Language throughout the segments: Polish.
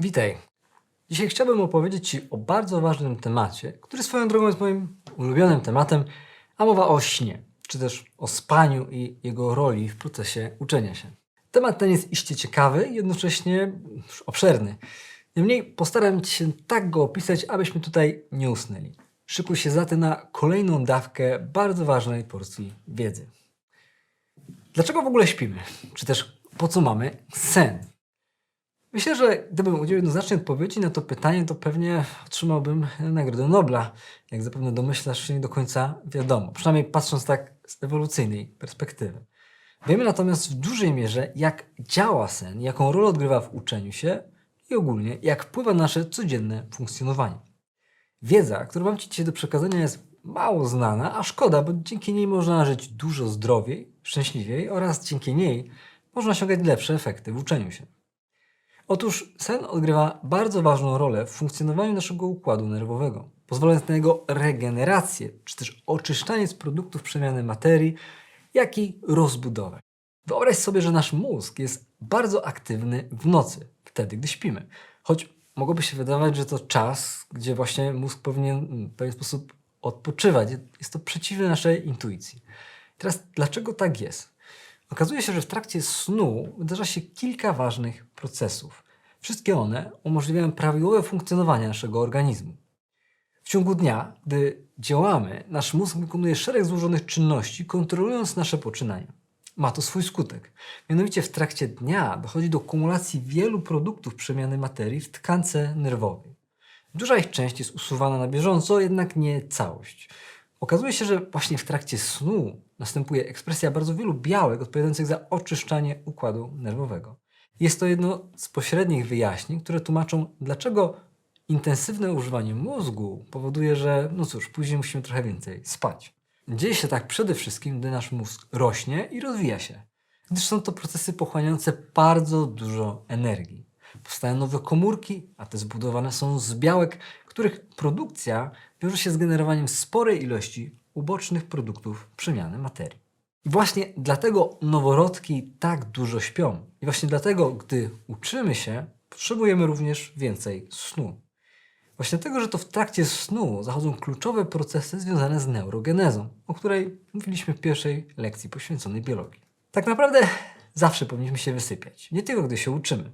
Witaj. Dzisiaj chciałbym opowiedzieć Ci o bardzo ważnym temacie, który swoją drogą jest moim ulubionym tematem, a mowa o śnie, czy też o spaniu i jego roli w procesie uczenia się. Temat ten jest iście ciekawy jednocześnie obszerny. Niemniej postaram się tak go opisać, abyśmy tutaj nie usnęli. Szykuj się zatem na kolejną dawkę bardzo ważnej porcji wiedzy. Dlaczego w ogóle śpimy? Czy też po co mamy sen? Myślę, że gdybym udzielił jednoznacznej odpowiedzi na to pytanie, to pewnie otrzymałbym Nagrodę Nobla. Jak zapewne domyślasz się, nie do końca wiadomo. Przynajmniej patrząc tak z ewolucyjnej perspektywy. Wiemy natomiast w dużej mierze, jak działa sen, jaką rolę odgrywa w uczeniu się i ogólnie, jak wpływa na nasze codzienne funkcjonowanie. Wiedza, którą mam Ci dzisiaj do przekazania, jest mało znana, a szkoda, bo dzięki niej można żyć dużo zdrowiej, szczęśliwiej oraz dzięki niej można osiągać lepsze efekty w uczeniu się. Otóż sen odgrywa bardzo ważną rolę w funkcjonowaniu naszego układu nerwowego, pozwalając na jego regenerację, czy też oczyszczanie z produktów przemiany materii, jak i rozbudowę. Wyobraź sobie, że nasz mózg jest bardzo aktywny w nocy, wtedy gdy śpimy. Choć mogłoby się wydawać, że to czas, gdzie właśnie mózg powinien mm, w pewien sposób odpoczywać. Jest to przeciwne naszej intuicji. Teraz dlaczego tak jest? Okazuje się, że w trakcie snu wydarza się kilka ważnych procesów. Wszystkie one umożliwiają prawidłowe funkcjonowanie naszego organizmu. W ciągu dnia, gdy działamy, nasz mózg wykonuje szereg złożonych czynności, kontrolując nasze poczynania. Ma to swój skutek. Mianowicie w trakcie dnia dochodzi do kumulacji wielu produktów przemiany materii w tkance nerwowej. Duża ich część jest usuwana na bieżąco, jednak nie całość. Okazuje się, że właśnie w trakcie snu następuje ekspresja bardzo wielu białek odpowiadających za oczyszczanie układu nerwowego. Jest to jedno z pośrednich wyjaśnień, które tłumaczą, dlaczego intensywne używanie mózgu powoduje, że, no cóż, później musimy trochę więcej spać. Dzieje się tak przede wszystkim, gdy nasz mózg rośnie i rozwija się, gdyż są to procesy pochłaniające bardzo dużo energii. Powstają nowe komórki, a te zbudowane są z białek, których produkcja wiąże się z generowaniem sporej ilości ubocznych produktów przemiany materii. Właśnie dlatego noworodki tak dużo śpią. I właśnie dlatego, gdy uczymy się, potrzebujemy również więcej snu. Właśnie dlatego, że to w trakcie snu zachodzą kluczowe procesy związane z neurogenezą, o której mówiliśmy w pierwszej lekcji poświęconej biologii. Tak naprawdę zawsze powinniśmy się wysypiać, nie tylko gdy się uczymy.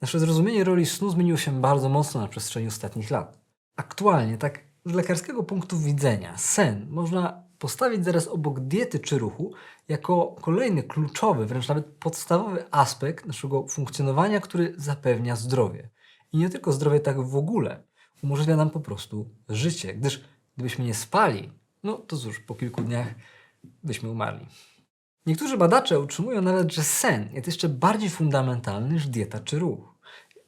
Nasze zrozumienie roli snu zmieniło się bardzo mocno na przestrzeni ostatnich lat. Aktualnie, tak z lekarskiego punktu widzenia, sen można postawić zaraz obok diety czy ruchu jako kolejny kluczowy, wręcz nawet podstawowy aspekt naszego funkcjonowania, który zapewnia zdrowie. I nie tylko zdrowie tak w ogóle, umożliwia nam po prostu życie, gdyż gdybyśmy nie spali, no to cóż, po kilku dniach byśmy umarli. Niektórzy badacze utrzymują nawet, że sen jest jeszcze bardziej fundamentalny niż dieta czy ruch.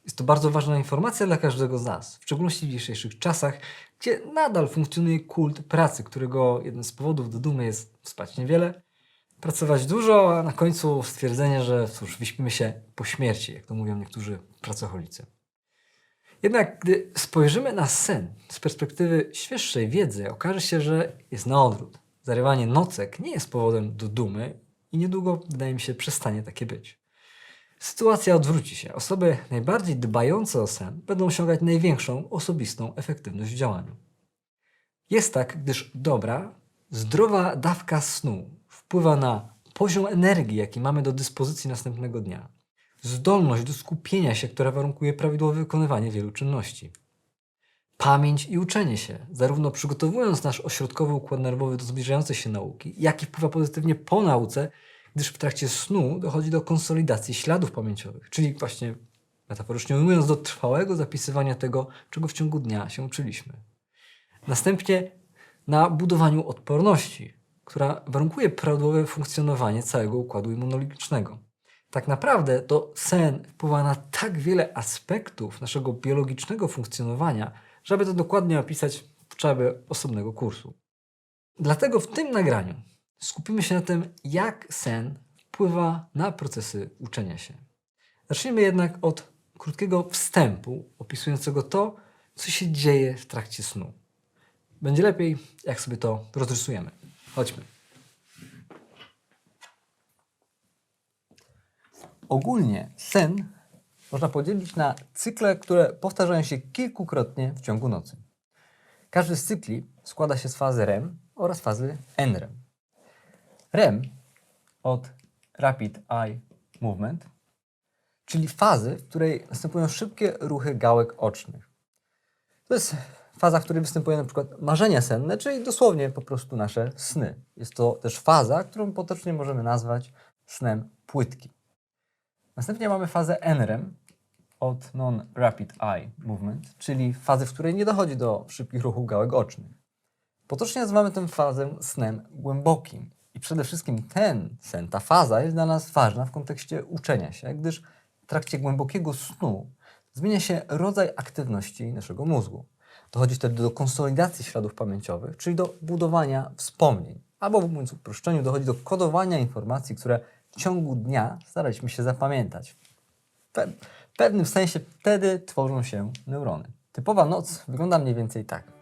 Jest to bardzo ważna informacja dla każdego z nas, w szczególności w dzisiejszych czasach, gdzie nadal funkcjonuje kult pracy, którego jednym z powodów do dumy jest spać niewiele, pracować dużo, a na końcu stwierdzenie, że cóż, wyśpimy się po śmierci, jak to mówią niektórzy pracocholicy. Jednak gdy spojrzymy na sen z perspektywy świeższej wiedzy, okaże się, że jest na odwrót. Zarywanie nocek nie jest powodem do dumy i niedługo, wydaje mi się, przestanie takie być. Sytuacja odwróci się. Osoby najbardziej dbające o sen będą osiągać największą osobistą efektywność w działaniu. Jest tak, gdyż dobra, zdrowa dawka snu wpływa na poziom energii, jaki mamy do dyspozycji następnego dnia, zdolność do skupienia się, która warunkuje prawidłowe wykonywanie wielu czynności, pamięć i uczenie się, zarówno przygotowując nasz ośrodkowy układ nerwowy do zbliżającej się nauki, jak i wpływa pozytywnie po nauce, gdyż w trakcie snu dochodzi do konsolidacji śladów pamięciowych, czyli właśnie metaforycznie ujmując do trwałego zapisywania tego, czego w ciągu dnia się uczyliśmy. Następnie na budowaniu odporności, która warunkuje prawidłowe funkcjonowanie całego układu immunologicznego. Tak naprawdę to sen wpływa na tak wiele aspektów naszego biologicznego funkcjonowania, że aby to dokładnie opisać, trzeba by osobnego kursu. Dlatego w tym nagraniu skupimy się na tym, jak sen wpływa na procesy uczenia się. Zacznijmy jednak od krótkiego wstępu opisującego to, co się dzieje w trakcie snu. Będzie lepiej, jak sobie to rozrysujemy. Chodźmy. Ogólnie sen można podzielić na cykle, które powtarzają się kilkukrotnie w ciągu nocy. Każdy z cykli składa się z fazy REM oraz fazy NREM. REM od Rapid Eye Movement, czyli fazy, w której następują szybkie ruchy gałek ocznych. To jest faza, w której występują na przykład marzenia senne, czyli dosłownie po prostu nasze sny. Jest to też faza, którą potocznie możemy nazwać snem płytkim. Następnie mamy fazę NREM od Non-Rapid Eye Movement, czyli fazy, w której nie dochodzi do szybkich ruchów gałek ocznych. Potocznie nazywamy tę fazę snem głębokim. I przede wszystkim ten sen, ta faza jest dla nas ważna w kontekście uczenia się, gdyż w trakcie głębokiego snu zmienia się rodzaj aktywności naszego mózgu. Dochodzi wtedy do konsolidacji śladów pamięciowych, czyli do budowania wspomnień. Albo mówiąc w uproszczeniu, dochodzi do kodowania informacji, które w ciągu dnia staraliśmy się zapamiętać. W pewnym sensie wtedy tworzą się neurony. Typowa noc wygląda mniej więcej tak.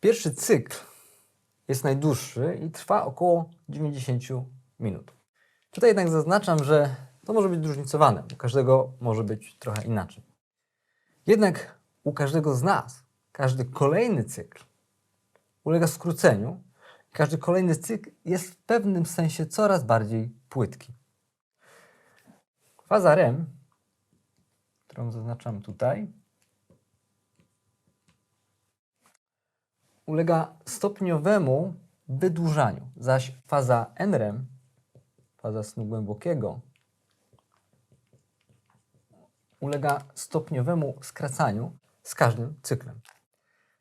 Pierwszy cykl jest najdłuższy i trwa około 90 minut. Tutaj jednak zaznaczam, że to może być zróżnicowane. U każdego może być trochę inaczej. Jednak u każdego z nas każdy kolejny cykl ulega skróceniu. Każdy kolejny cykl jest w pewnym sensie coraz bardziej płytki. Faza REM, którą zaznaczam tutaj, ulega stopniowemu wydłużaniu, zaś faza NREM, faza snu głębokiego, ulega stopniowemu skracaniu z każdym cyklem.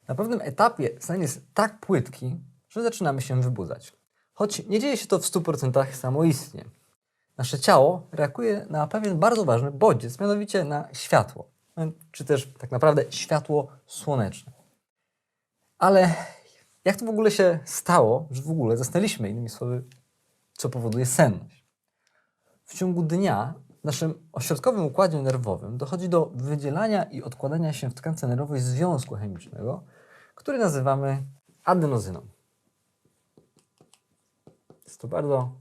Na pewnym etapie sen jest tak płytki, że zaczynamy się wybudzać. Choć nie dzieje się to w 100% samoistnie. Nasze ciało reaguje na pewien bardzo ważny bodziec, mianowicie na światło, czy też tak naprawdę światło słoneczne. Ale jak to w ogóle się stało, że w ogóle zasnęliśmy, innymi słowy, co powoduje senność? W ciągu dnia w naszym ośrodkowym układzie nerwowym dochodzi do wydzielania i odkładania się w tkance nerwowej związku chemicznego, który nazywamy adenozyną. Jest to bardzo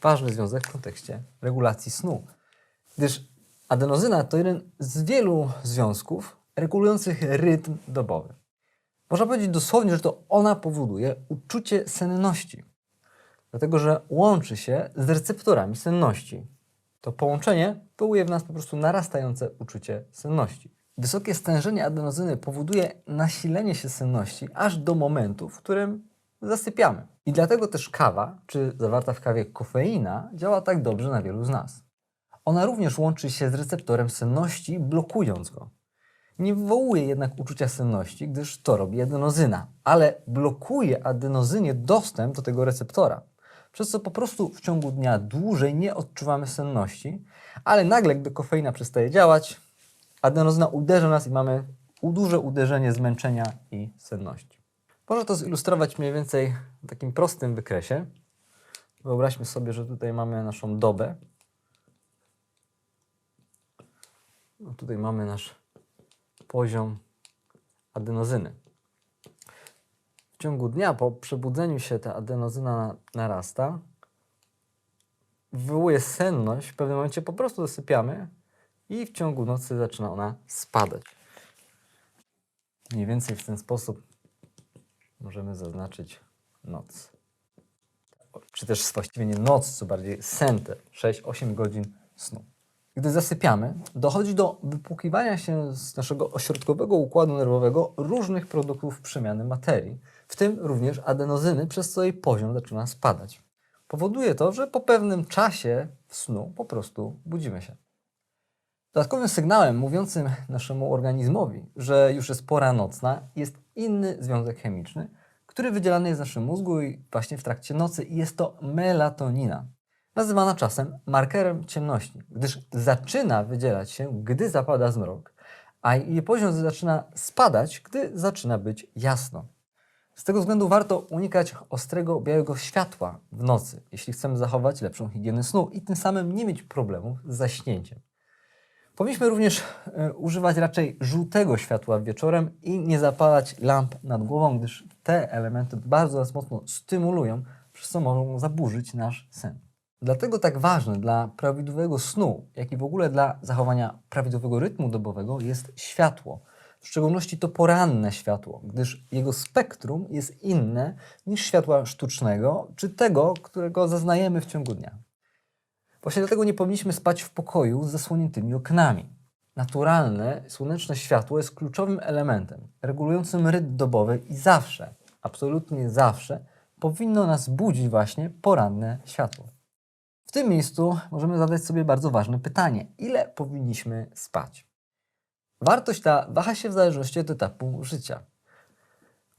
ważny związek w kontekście regulacji snu, gdyż adenozyna to jeden z wielu związków regulujących rytm dobowy. Można powiedzieć dosłownie, że to ona powoduje uczucie senności, dlatego że łączy się z receptorami senności. To połączenie wywołuje w nas po prostu narastające uczucie senności. Wysokie stężenie adenozyny powoduje nasilenie się senności aż do momentu, w którym zasypiamy. I dlatego też kawa, czy zawarta w kawie kofeina, działa tak dobrze na wielu z nas. Ona również łączy się z receptorem senności, blokując go. Nie wywołuje jednak uczucia senności, gdyż to robi adenozyna, ale blokuje adenozynie dostęp do tego receptora, przez co po prostu w ciągu dnia dłużej nie odczuwamy senności, ale nagle, gdy kofeina przestaje działać, adenozyna uderza nas i mamy duże uderzenie zmęczenia i senności. Można to zilustrować mniej więcej w takim prostym wykresie. Wyobraźmy sobie, że tutaj mamy naszą dobę. No tutaj mamy nasz poziom adenozyny. W ciągu dnia po przebudzeniu się ta adenozyna narasta, wywołuje senność, w pewnym momencie po prostu zasypiamy i w ciągu nocy zaczyna ona spadać. Mniej więcej w ten sposób możemy zaznaczyć noc. Czy też właściwie nie noc, co bardziej sen te 6-8 godzin snu. Gdy zasypiamy, dochodzi do wypłukiwania się z naszego ośrodkowego układu nerwowego różnych produktów przemiany materii, w tym również adenozyny, przez co jej poziom zaczyna spadać. Powoduje to, że po pewnym czasie snu po prostu budzimy się. Dodatkowym sygnałem mówiącym naszemu organizmowi, że już jest pora nocna, jest inny związek chemiczny, który wydzielany jest w naszym mózgu i właśnie w trakcie nocy i jest to melatonina nazywana czasem markerem ciemności, gdyż zaczyna wydzielać się, gdy zapada zmrok, a jej poziom zaczyna spadać, gdy zaczyna być jasno. Z tego względu warto unikać ostrego białego światła w nocy, jeśli chcemy zachować lepszą higienę snu i tym samym nie mieć problemów z zaśnięciem. Powinniśmy również e, używać raczej żółtego światła wieczorem i nie zapalać lamp nad głową, gdyż te elementy bardzo nas mocno stymulują, przez co mogą zaburzyć nasz sen. Dlatego tak ważne dla prawidłowego snu, jak i w ogóle dla zachowania prawidłowego rytmu dobowego jest światło. W szczególności to poranne światło, gdyż jego spektrum jest inne niż światła sztucznego czy tego, którego zaznajemy w ciągu dnia. Właśnie dlatego nie powinniśmy spać w pokoju z zasłoniętymi oknami. Naturalne, słoneczne światło jest kluczowym elementem regulującym rytm dobowy i zawsze, absolutnie zawsze, powinno nas budzić właśnie poranne światło. W tym miejscu możemy zadać sobie bardzo ważne pytanie: ile powinniśmy spać? Wartość ta waha się w zależności od etapu życia.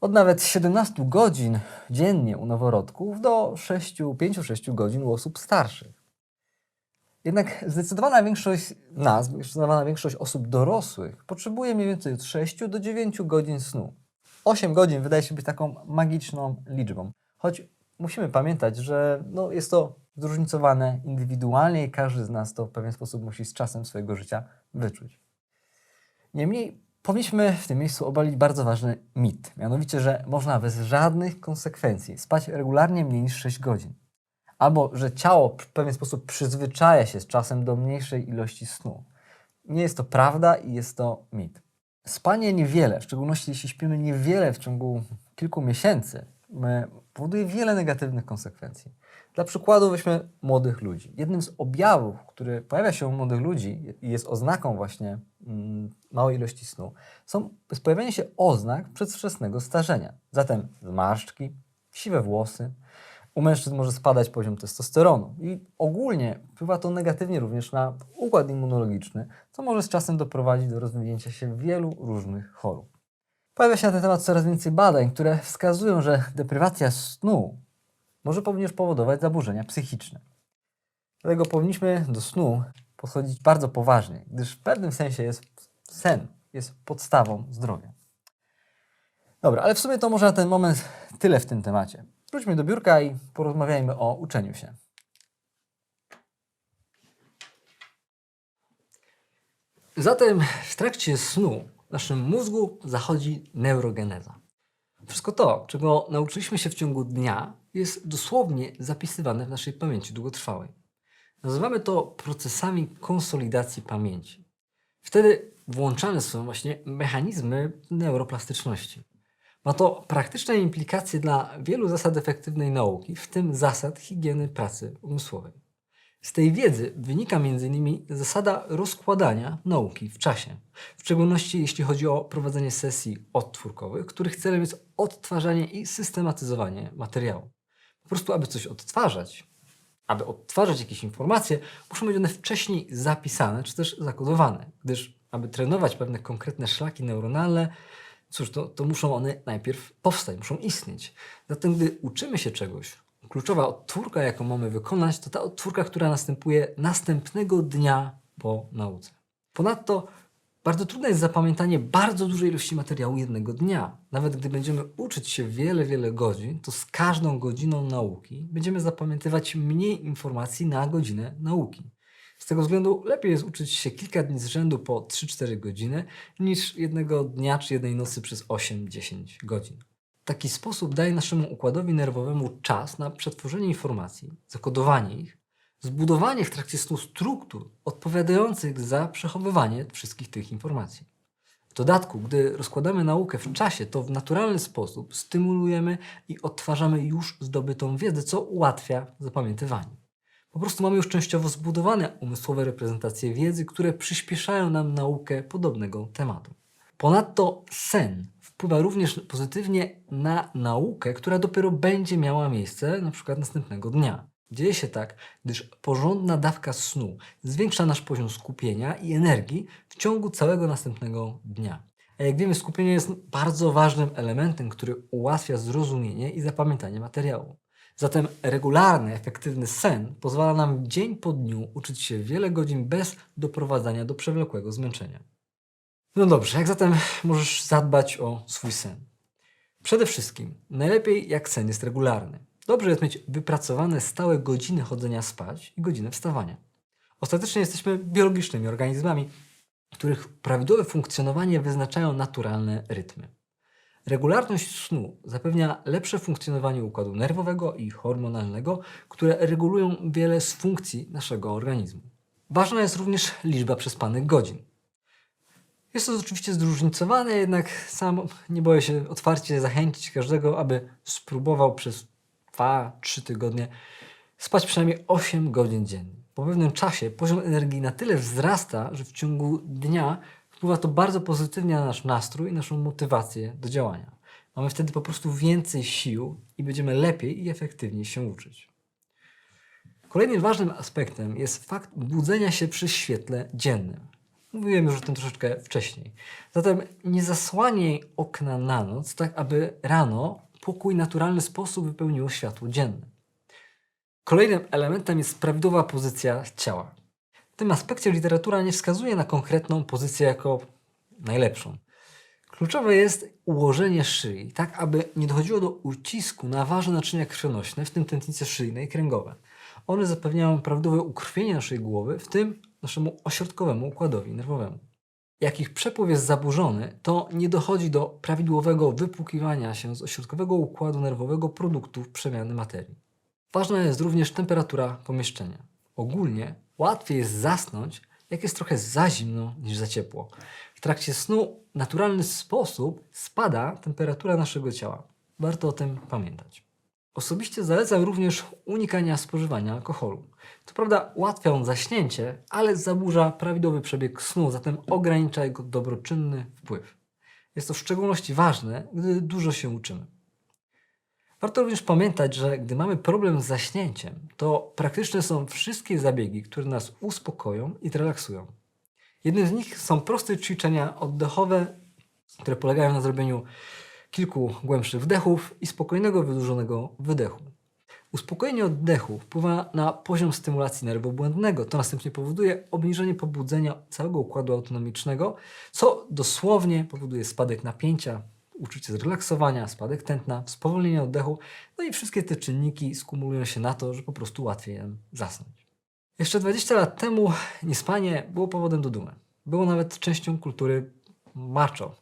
Od nawet 17 godzin dziennie u noworodków do 5-6 godzin u osób starszych. Jednak zdecydowana większość nas, zdecydowana większość osób dorosłych potrzebuje mniej więcej od 6 do 9 godzin snu. 8 godzin wydaje się być taką magiczną liczbą. Choć musimy pamiętać, że no, jest to zróżnicowane indywidualnie i każdy z nas to w pewien sposób musi z czasem swojego życia wyczuć. Niemniej powinniśmy w tym miejscu obalić bardzo ważny mit, mianowicie, że można bez żadnych konsekwencji spać regularnie mniej niż 6 godzin. Albo że ciało w pewien sposób przyzwyczaja się z czasem do mniejszej ilości snu. Nie jest to prawda i jest to mit. Spanie niewiele, w szczególności jeśli śpimy niewiele w ciągu kilku miesięcy, powoduje wiele negatywnych konsekwencji. Dla przykładu weźmy młodych ludzi. Jednym z objawów, który pojawia się u młodych ludzi i jest oznaką właśnie mm, małej ilości snu, są, jest pojawienie się oznak przedwczesnego starzenia. Zatem zmarszczki, siwe włosy. U mężczyzn może spadać poziom testosteronu i ogólnie wpływa to negatywnie również na układ immunologiczny, co może z czasem doprowadzić do rozwinięcia się wielu różnych chorób. Pojawia się na ten temat coraz więcej badań, które wskazują, że deprywacja snu może również powodować zaburzenia psychiczne. Dlatego powinniśmy do snu podchodzić bardzo poważnie, gdyż w pewnym sensie jest sen jest podstawą zdrowia. Dobra, ale w sumie to może na ten moment tyle w tym temacie. Wróćmy do biurka i porozmawiajmy o uczeniu się. Zatem w trakcie snu w naszym mózgu zachodzi neurogeneza. Wszystko to, czego nauczyliśmy się w ciągu dnia, jest dosłownie zapisywane w naszej pamięci długotrwałej. Nazywamy to procesami konsolidacji pamięci. Wtedy włączane są właśnie mechanizmy neuroplastyczności. Ma to praktyczne implikacje dla wielu zasad efektywnej nauki, w tym zasad higieny pracy umysłowej. Z tej wiedzy wynika m.in. zasada rozkładania nauki w czasie, w szczególności jeśli chodzi o prowadzenie sesji odtwórkowych, których celem jest odtwarzanie i systematyzowanie materiału. Po prostu, aby coś odtwarzać, aby odtwarzać jakieś informacje, muszą być one wcześniej zapisane czy też zakodowane, gdyż aby trenować pewne konkretne szlaki neuronalne, cóż, to, to muszą one najpierw powstać, muszą istnieć. Zatem, gdy uczymy się czegoś, kluczowa odtwórka, jaką mamy wykonać, to ta odtwórka, która następuje następnego dnia po nauce. Ponadto bardzo trudne jest zapamiętanie bardzo dużej ilości materiału jednego dnia. Nawet gdy będziemy uczyć się wiele, wiele godzin, to z każdą godziną nauki będziemy zapamiętywać mniej informacji na godzinę nauki. Z tego względu lepiej jest uczyć się kilka dni z rzędu po 3-4 godziny, niż jednego dnia czy jednej nocy przez 8-10 godzin. Taki sposób daje naszemu układowi nerwowemu czas na przetworzenie informacji, zakodowanie ich, zbudowanie w trakcie snu struktur odpowiadających za przechowywanie wszystkich tych informacji. W dodatku, gdy rozkładamy naukę w czasie, to w naturalny sposób stymulujemy i odtwarzamy już zdobytą wiedzę, co ułatwia zapamiętywanie. Po prostu mamy już częściowo zbudowane umysłowe reprezentacje wiedzy, które przyspieszają nam naukę podobnego tematu. Ponadto sen wpływa również pozytywnie na naukę, która dopiero będzie miała miejsce na przykład następnego dnia. Dzieje się tak, gdyż porządna dawka snu zwiększa nasz poziom skupienia i energii w ciągu całego następnego dnia. A jak wiemy, skupienie jest bardzo ważnym elementem, który ułatwia zrozumienie i zapamiętanie materiału. Zatem regularny, efektywny sen pozwala nam dzień po dniu uczyć się wiele godzin bez doprowadzania do przewlekłego zmęczenia. No dobrze, jak zatem możesz zadbać o swój sen? Przede wszystkim, najlepiej jak sen jest regularny. Dobrze jest mieć wypracowane stałe godziny chodzenia spać i godziny wstawania. Ostatecznie jesteśmy biologicznymi organizmami których prawidłowe funkcjonowanie wyznaczają naturalne rytmy. Regularność snu zapewnia lepsze funkcjonowanie układu nerwowego i hormonalnego, które regulują wiele z funkcji naszego organizmu. Ważna jest również liczba przespanych godzin. Jest to oczywiście zróżnicowane, jednak sam nie boję się otwarcie zachęcić każdego, aby spróbował przez 2-3 tygodnie spać przynajmniej 8 godzin dziennie. Po pewnym czasie poziom energii na tyle wzrasta, że w ciągu dnia wpływa to bardzo pozytywnie na nasz nastrój i naszą motywację do działania. Mamy wtedy po prostu więcej sił i będziemy lepiej i efektywniej się uczyć. Kolejnym ważnym aspektem jest fakt budzenia się przy świetle dziennym. Mówiłem już o tym troszeczkę wcześniej. Zatem nie zasłaniaj okna na noc, tak aby rano pokój naturalny sposób wypełniło światło dzienne. Kolejnym elementem jest prawidłowa pozycja ciała. W tym aspekcie literatura nie wskazuje na konkretną pozycję jako najlepszą. Kluczowe jest ułożenie szyi, tak aby nie dochodziło do ucisku na ważne naczynia krwionośne, w tym tętnice szyjne i kręgowe. One zapewniają prawidłowe ukrwienie naszej głowy, w tym naszemu ośrodkowemu układowi nerwowemu. Jak ich przepływ jest zaburzony, to nie dochodzi do prawidłowego wypłukiwania się z ośrodkowego układu nerwowego produktów przemiany materii. Ważna jest również temperatura pomieszczenia. Ogólnie łatwiej jest zasnąć, jak jest trochę za zimno niż za ciepło. W trakcie snu w naturalny sposób spada temperatura naszego ciała. Warto o tym pamiętać. Osobiście zalecam również unikania spożywania alkoholu. Co prawda ułatwia on zaśnięcie, ale zaburza prawidłowy przebieg snu, zatem ogranicza jego dobroczynny wpływ. Jest to w szczególności ważne, gdy dużo się uczymy. Warto również pamiętać, że gdy mamy problem z zaśnięciem, to praktyczne są wszystkie zabiegi, które nas uspokoją i relaksują. Jednym z nich są proste ćwiczenia oddechowe, które polegają na zrobieniu kilku głębszych wdechów i spokojnego, wydłużonego wydechu. Uspokojenie oddechu wpływa na poziom stymulacji nerwu błędnego. To następnie powoduje obniżenie pobudzenia całego układu autonomicznego, co dosłownie powoduje spadek napięcia, uczucie zrelaksowania, spadek tętna, spowolnienie oddechu. No i wszystkie te czynniki skumulują się na to, że po prostu łatwiej nam zasnąć. Jeszcze 20 lat temu niespanie było powodem do dumy. Było nawet częścią kultury macho.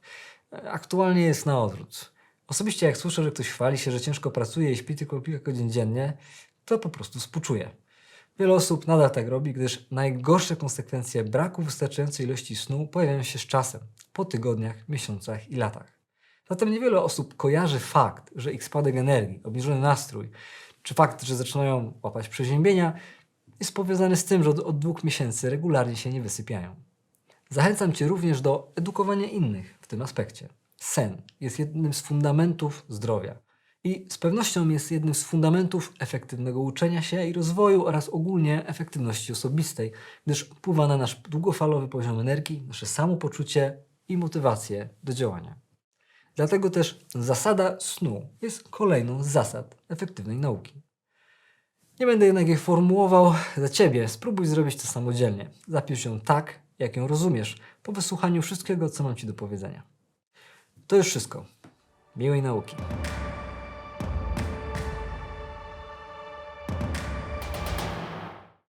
Aktualnie jest na odwrót. Osobiście jak słyszę, że ktoś chwali się, że ciężko pracuje i śpi tylko kilka godzin dziennie, to po prostu współczuję. Wiele osób nadal tak robi, gdyż najgorsze konsekwencje braku wystarczającej ilości snu pojawiają się z czasem, po tygodniach, miesiącach i latach. Zatem niewiele osób kojarzy fakt, że ich spadek energii, obniżony nastrój, czy fakt, że zaczynają łapać przeziębienia, jest powiązany z tym, że od, od dwóch miesięcy regularnie się nie wysypiają. Zachęcam Cię również do edukowania innych tym aspekcie. Sen jest jednym z fundamentów zdrowia i z pewnością jest jednym z fundamentów efektywnego uczenia się i rozwoju oraz ogólnie efektywności osobistej, gdyż wpływa na nasz długofalowy poziom energii, nasze samopoczucie i motywację do działania. Dlatego też zasada snu jest kolejną z zasad efektywnej nauki. Nie będę jednak jej formułował za Ciebie. Spróbuj zrobić to samodzielnie. Zapisz ją tak, jak ją rozumiesz, po wysłuchaniu wszystkiego, co mam Ci do powiedzenia. To już wszystko. Miłej nauki.